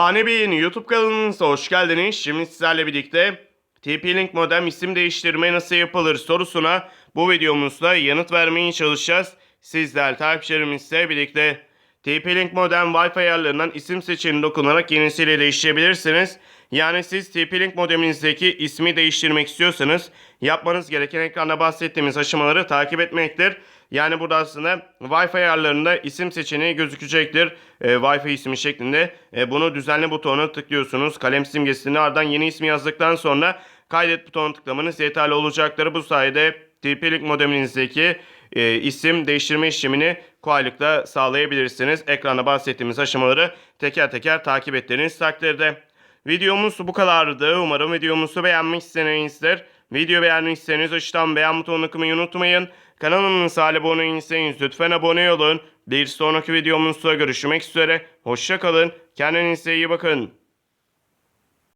Hane Bey'in YouTube kanalınıza hoş geldiniz. Şimdi sizlerle birlikte TP-Link modem isim değiştirme nasıl yapılır sorusuna bu videomuzda yanıt vermeye çalışacağız. Sizler takipçilerimizle birlikte TP-Link modem Wi-Fi ayarlarından isim seçeneğine dokunarak yenisiyle değiştirebilirsiniz. Yani siz TP-Link modeminizdeki ismi değiştirmek istiyorsanız yapmanız gereken ekranda bahsettiğimiz aşamaları takip etmektir. Yani burada aslında Wi-Fi ayarlarında isim seçeneği gözükecektir. E, Wi-Fi ismi şeklinde. E, bunu düzenle butonuna tıklıyorsunuz. Kalem simgesini ardından yeni ismi yazdıktan sonra kaydet butonuna tıklamanız yeterli olacaktır. Bu sayede TP-Link modeminizdeki e, isim değiştirme işlemini kolaylıkla sağlayabilirsiniz. Ekranda bahsettiğimiz aşamaları teker teker takip ettiğiniz takdirde. Videomuz bu kadardı. Umarım videomuzu beğenmişsinizdir. Video beğenmişseniz aşağıdan beğen butonuna tıklamayı unutmayın. Kanalımıza abone değilseniz lütfen abone olun. Bir sonraki videomuzda görüşmek üzere. Hoşça kalın. Kendinize iyi bakın.